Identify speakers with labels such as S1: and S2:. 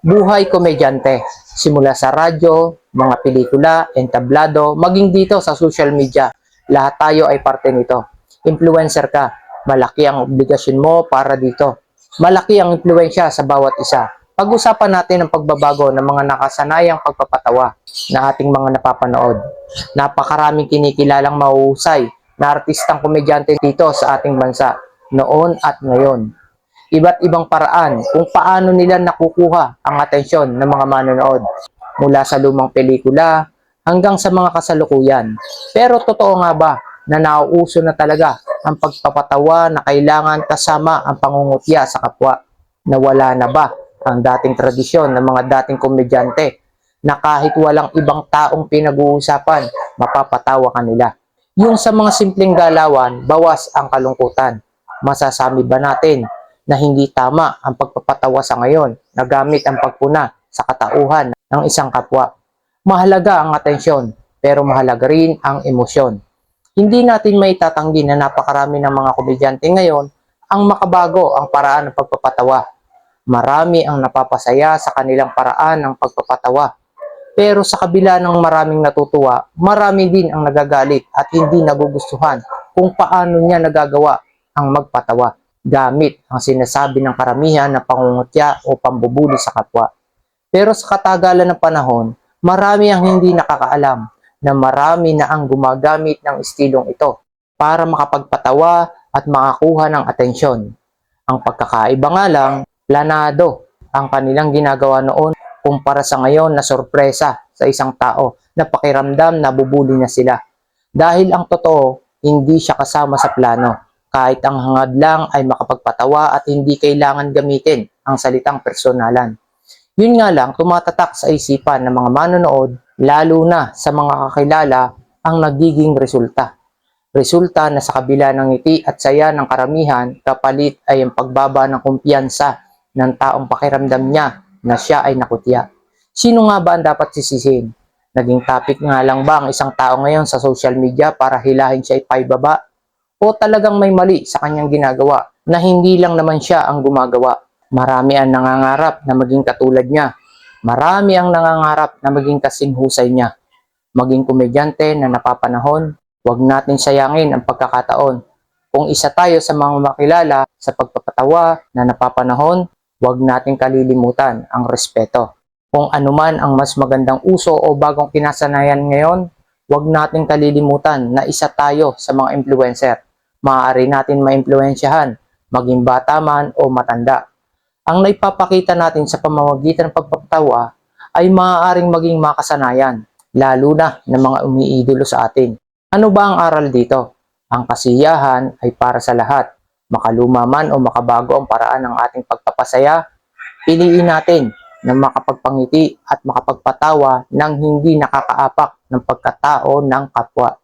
S1: buhay komedyante. Simula sa radyo, mga pelikula, entablado, maging dito sa social media. Lahat tayo ay parte nito. Influencer ka, malaki ang obligasyon mo para dito. Malaki ang impluensya sa bawat isa. Pag-usapan natin ang pagbabago ng mga nakasanayang pagpapatawa na ating mga napapanood. Napakaraming kinikilalang mahuhusay na artistang komedyante dito sa ating bansa noon at ngayon iba't ibang paraan kung paano nila nakukuha ang atensyon ng mga manonood mula sa lumang pelikula hanggang sa mga kasalukuyan. Pero totoo nga ba na nauuso na talaga ang pagpapatawa na kailangan kasama ang pangungutya sa kapwa? Nawala na ba ang dating tradisyon ng mga dating komedyante na kahit walang ibang taong pinag-uusapan, mapapatawa ka nila? Yung sa mga simpleng galawan, bawas ang kalungkutan. Masasami ba natin na hindi tama ang pagpapatawa sa ngayon na gamit ang pagpuna sa katauhan ng isang kapwa. Mahalaga ang atensyon, pero mahalaga rin ang emosyon. Hindi natin may na napakarami ng mga komedyante ngayon ang makabago ang paraan ng pagpapatawa. Marami ang napapasaya sa kanilang paraan ng pagpapatawa. Pero sa kabila ng maraming natutuwa, marami din ang nagagalit at hindi nagugustuhan kung paano niya nagagawa ang magpatawa gamit ang sinasabi ng karamihan na pangungutya o pambubuli sa kapwa. Pero sa katagalan ng panahon, marami ang hindi nakakaalam na marami na ang gumagamit ng estilong ito para makapagpatawa at makakuha ng atensyon. Ang pagkakaiba nga lang, planado ang kanilang ginagawa noon kumpara sa ngayon na sorpresa sa isang tao na pakiramdam na bubuli na sila. Dahil ang totoo, hindi siya kasama sa plano kahit ang hangad lang ay makapagpatawa at hindi kailangan gamitin ang salitang personalan. Yun nga lang, tumatatak sa isipan ng mga manonood, lalo na sa mga kakilala, ang nagiging resulta. Resulta na sa kabila ng ngiti at saya ng karamihan, kapalit ay ang pagbaba ng kumpiyansa ng taong pakiramdam niya na siya ay nakutya. Sino nga ba ang dapat sisisin? Naging topic nga lang ba ang isang tao ngayon sa social media para hilahin siya ipaibaba o talagang may mali sa kanyang ginagawa na hindi lang naman siya ang gumagawa. Marami ang nangangarap na maging katulad niya. Marami ang nangangarap na maging kasing husay niya. Maging komedyante na napapanahon, huwag natin sayangin ang pagkakataon. Kung isa tayo sa mga makilala sa pagpapatawa na napapanahon, huwag natin kalilimutan ang respeto. Kung anuman ang mas magandang uso o bagong kinasanayan ngayon, huwag natin kalilimutan na isa tayo sa mga influencer maaari natin maimpluwensyahan, maging bata man o matanda. Ang naipapakita natin sa pamamagitan ng pagpapatawa ay maaaring maging makasanayan, lalo na ng mga umiidolo sa atin. Ano ba ang aral dito? Ang kasiyahan ay para sa lahat. Makaluma man o makabago ang paraan ng ating pagpapasaya, piliin natin na makapagpangiti at makapagpatawa ng hindi nakakaapak ng pagkatao ng kapwa.